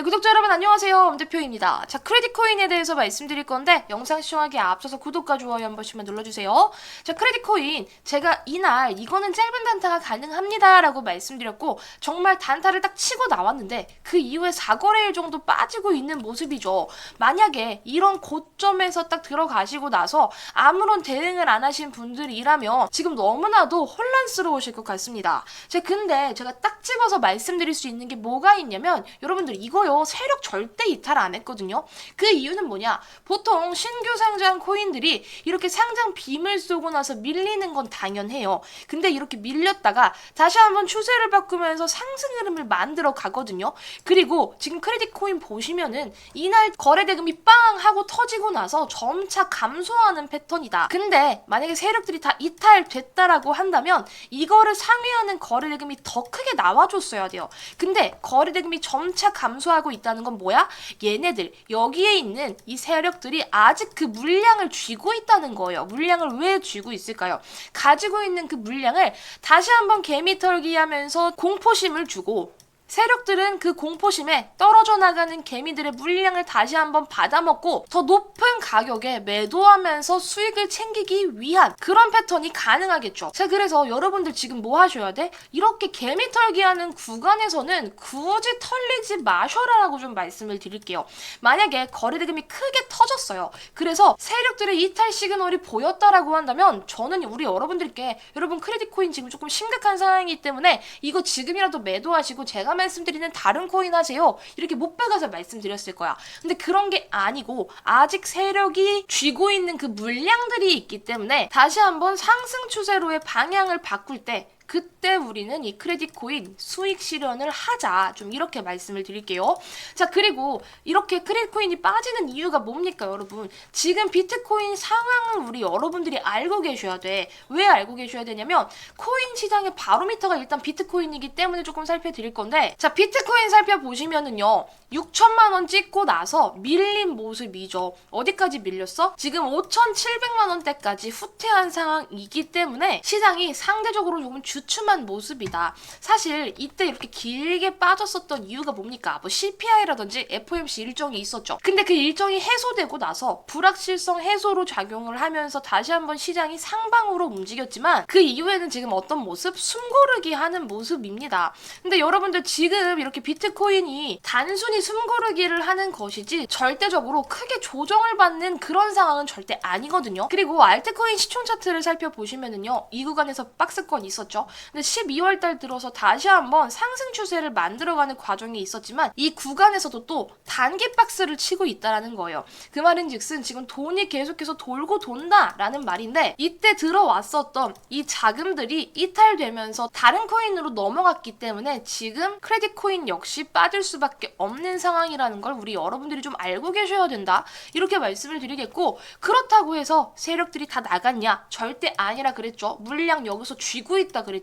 네, 구독자 여러분 안녕하세요. 엄대표입니다. 자, 크레딧 코인에 대해서 말씀드릴 건데 영상 시청하기 앞서서 구독과 좋아요 한 번씩만 눌러주세요. 자, 크레딧 코인 제가 이날 이거는 짧은 단타가 가능합니다라고 말씀드렸고 정말 단타를 딱 치고 나왔는데 그 이후에 4거래일 정도 빠지고 있는 모습이죠. 만약에 이런 고점에서 딱 들어가시고 나서 아무런 대응을 안 하신 분들이라면 지금 너무나도 혼란스러우실 것 같습니다. 자, 근데 제가 딱 집어서 말씀드릴 수 있는 게 뭐가 있냐면 여러분들 이거 요 세력 절대 이탈 안 했거든요. 그 이유는 뭐냐? 보통 신규 상장 코인들이 이렇게 상장 빔을 쏘고 나서 밀리는 건 당연해요. 근데 이렇게 밀렸다가 다시 한번 추세를 바꾸면서 상승 흐름을 만들어 가거든요. 그리고 지금 크레딧 코인 보시면은 이날 거래 대금이 빵 하고 터지고 나서 점차 감소하는 패턴이다. 근데 만약에 세력들이 다 이탈됐다라고 한다면 이거를 상회하는 거래 대금이 더 크게 나와줬어야 돼요. 근데 거래 대금이 점차 감소하고 있다는 건 뭐야? 얘네들 여기에 있는 이 세력들이 아직 그 물량을 쥐고 있다는 거예요. 물량을 왜 쥐고 있을까요? 가지고 있는 그 물량을 다시 한번 개미 털기 하면서 공포심을 주고 세력들은 그 공포심에 떨어져 나가는 개미들의 물량을 다시 한번 받아먹고 더 높은 가격에 매도하면서 수익을 챙기기 위한 그런 패턴이 가능하겠죠. 자, 그래서 여러분들 지금 뭐 하셔야 돼? 이렇게 개미 털기 하는 구간에서는 굳이 털리지 마셔라라고 좀 말씀을 드릴게요. 만약에 거래대금이 크게 터졌어요. 그래서 세력들의 이탈 시그널이 보였다라고 한다면 저는 우리 여러분들께 여러분 크레딧 코인 지금 조금 심각한 상황이기 때문에 이거 지금이라도 매도하시고 제가 말씀드리는 다른 코인 하세요. 이렇게 못 박아서 말씀드렸을 거야. 근데 그런 게 아니고 아직 세력이 쥐고 있는 그 물량들이 있기 때문에 다시 한번 상승 추세로의 방향을 바꿀 때 그때 우리는 이 크레딧 코인 수익 실현을 하자. 좀 이렇게 말씀을 드릴게요. 자, 그리고 이렇게 크레딧 코인이 빠지는 이유가 뭡니까, 여러분? 지금 비트코인 상황을 우리 여러분들이 알고 계셔야 돼. 왜 알고 계셔야 되냐면 코인 시장의 바로미터가 일단 비트코인이기 때문에 조금 살펴드릴 건데 자, 비트코인 살펴보시면은요. 6천만 원 찍고 나서 밀린 모습이죠. 어디까지 밀렸어? 지금 5,700만 원대까지 후퇴한 상황이기 때문에 시장이 상대적으로 조금 주 춤한 모습이다. 사실 이때 이렇게 길게 빠졌었던 이유가 뭡니까? 뭐 CPI라든지 FOMC 일정이 있었죠. 근데 그 일정이 해소되고 나서 불확실성 해소로 작용을 하면서 다시 한번 시장이 상방으로 움직였지만 그 이후에는 지금 어떤 모습? 숨고르기 하는 모습입니다. 근데 여러분들 지금 이렇게 비트코인이 단순히 숨고르기를 하는 것이지 절대적으로 크게 조정을 받는 그런 상황은 절대 아니거든요. 그리고 알트코인 시총 차트를 살펴보시면은요. 이 구간에서 박스권 있었죠. 근데 12월 달 들어서 다시 한번 상승 추세를 만들어가는 과정이 있었지만 이 구간에서도 또 단기 박스를 치고 있다라는 거예요. 그 말인즉슨 지금 돈이 계속해서 돌고 돈다라는 말인데 이때 들어왔었던 이 자금들이 이탈되면서 다른 코인으로 넘어갔기 때문에 지금 크레딧 코인 역시 빠질 수밖에 없는 상황이라는 걸 우리 여러분들이 좀 알고 계셔야 된다. 이렇게 말씀을 드리겠고 그렇다고 해서 세력들이 다 나갔냐? 절대 아니라 그랬죠. 물량 여기서 쥐고 있다 그랬죠.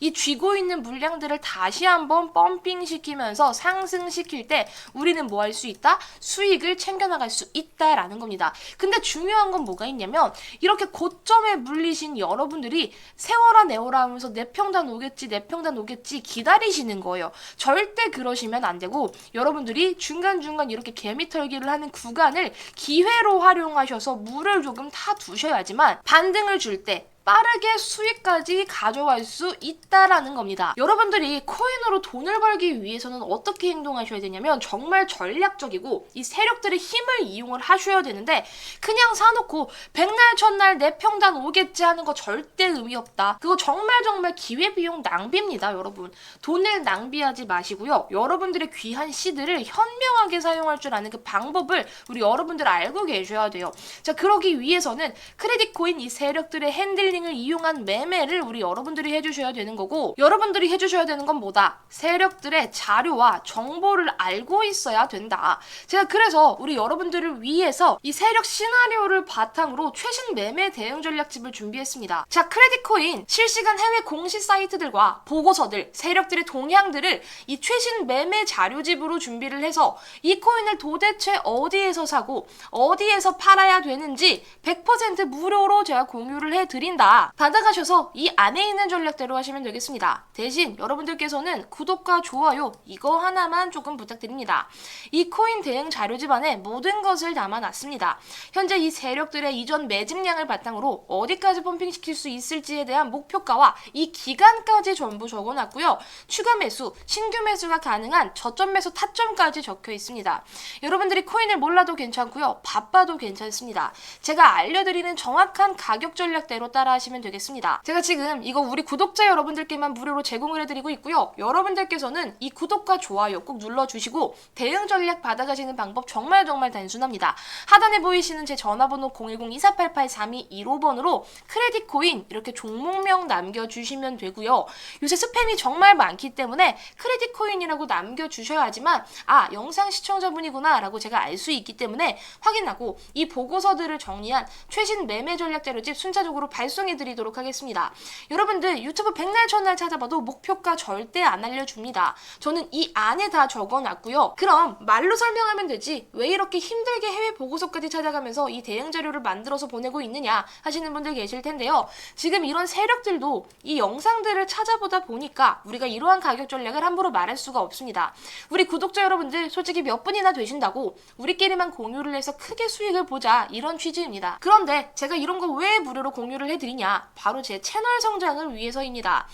이 쥐고 있는 물량들을 다시 한번 펌핑 시키면서 상승시킬 때 우리는 뭐 할 수 있다? 수익을 챙겨나갈 수 있다라는 겁니다. 근데 중요한 건 뭐가 있냐면 이렇게 고점에 물리신 여러분들이 세워라 내워라 하면서 내 평단 오겠지 내 평단 오겠지 기다리시는 거예요. 절대 그러시면 안 되고 여러분들이 중간중간 이렇게 개미 털기를 하는 구간을 기회로 활용하셔서 물을 조금 타 두셔야지만 반등을 줄때 빠르게 수익까지 가져갈 수 있다라는 겁니다. 여러분들이 코인으로 돈을 벌기 위해서는 어떻게 행동하셔야 되냐면 정말 전략적이고 이 세력들의 힘을 이용을 하셔야 되는데 그냥 사놓고 백날 첫날 내 평단 오겠지 하는 거 절대 의미 없다. 그거 정말 정말 기회비용 낭비입니다, 여러분. 돈을 낭비하지 마시고요. 여러분들의 귀한 씨들을 현명하게 사용할 줄 아는 그 방법을 우리 여러분들 알고 계셔야 돼요. 자, 그러기 위해서는 크레딧 코인 이 세력들의 핸들링 을 이용한 매매를 우리 여러분들이 해주셔야 되는 거고 여러분들이 해주셔야 되는 건 뭐다? 세력들의 자료와 정보를 알고 있어야 된다. 제가 그래서 우리 여러분들을 위해서 이 세력 시나리오를 바탕으로 최신 매매 대응 전략집을 준비했습니다. 자, 크레딧 코인 실시간 해외 공시 사이트들과 보고서들, 세력들의 동향들을 이 최신 매매 자료집으로 준비를 해서 이 코인을 도대체 어디에서 사고 어디에서 팔아야 되는지 100% 무료로 제가 공유를 해드린다. 있습니다. 받아가셔서 이 안에 있는 전략대로 하시면 되겠습니다. 대신 여러분들께서는 구독과 좋아요 이거 하나만 조금 부탁드립니다. 이 코인 대응 자료집 안에 모든 것을 담아놨습니다. 현재 이 세력들의 이전 매집량을 바탕으로 어디까지 펌핑시킬 수 있을지에 대한 목표가와 이 기간까지 전부 적어놨고요. 추가 매수, 신규 매수가 가능한 저점 매수 타점까지 적혀 있습니다. 여러분들이 코인을 몰라도 괜찮고요. 바빠도 괜찮습니다. 제가 알려드리는 정확한 가격 전략대로 따라 하시면 되겠습니다. 제가 지금 이거 우리 구독자 여러분들께만 무료로 제공을 해드리고 있고요. 여러분들께서는 이 구독과 좋아요 꼭 눌러주시고 대응 전략 받아가시는 방법 정말 정말 단순합니다. 하단에 보이시는 제 전화번호 010-2488-3215번으로 크레딧 코인 이렇게 종목명 남겨주시면 되고요. 요새 스팸이 정말 많기 때문에 크레딧 코인이라고 남겨주셔야지만 아 영상 시청자분이구나 라고 제가 알 수 있기 때문에 확인하고 이 보고서들을 정리한 최신 매매 전략 자료집 순차적으로 발송 해 드리도록 하겠습니다. 여러분들 유튜브 백날 천날 찾아봐도 목표가 절대 안 알려줍니다. 저는 이 안에 다 적어놨고요. 그럼 말로 설명하면 되지 왜 이렇게 힘들게 해외 보고서까지 찾아가면서 이 대응 자료를 만들어서 보내고 있느냐 하시는 분들 계실 텐데요. 지금 이런 세력들도 이 영상들을 찾아보다 보니까 우리가 이러한 가격 전략을 함부로 말할 수가 없습니다. 우리 구독자 여러분들 솔직히 몇 분이나 되신다고 우리끼리만 공유를 해서 크게 수익을 보자 이런 취지입니다. 그런데 제가 이런 거 왜 무료로 공유를 해드 리냐? 바로 제 채널 성장을 위해서입니다.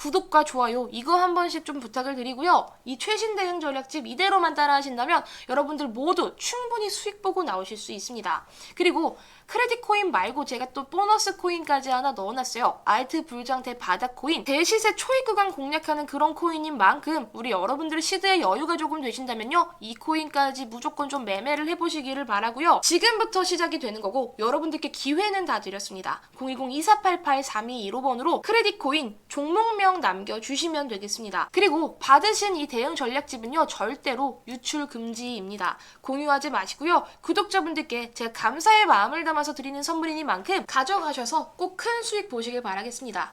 구독과 좋아요 이거 한 번씩 좀 부탁을 드리고요. 이 최신 대응 전략집 이대로만 따라하신다면 여러분들 모두 충분히 수익 보고 나오실 수 있습니다. 그리고 크레딧 코인 말고 제가 또 보너스 코인까지 하나 넣어놨어요. 알트 불장대 바닥 코인 대시세 초입 구간 공략하는 그런 코인인 만큼 우리 여러분들 시드에 여유가 조금 되신다면요 이 코인까지 무조건 좀 매매를 해보시기를 바라고요. 지금부터 시작이 되는 거고 여러분들께 기회는 다 드렸습니다. 010-2488-3215번으로 크레딧 코인 종목명 남겨주시면 되겠습니다. 그리고 받으신 이 대응 전략집은요 절대로 유출 금지입니다. 공유하지 마시고요. 구독자분들께 제가 감사의 마음을 담아서 드리는 선물이니만큼 가져가셔서 꼭 큰 수익 보시길 바라겠습니다.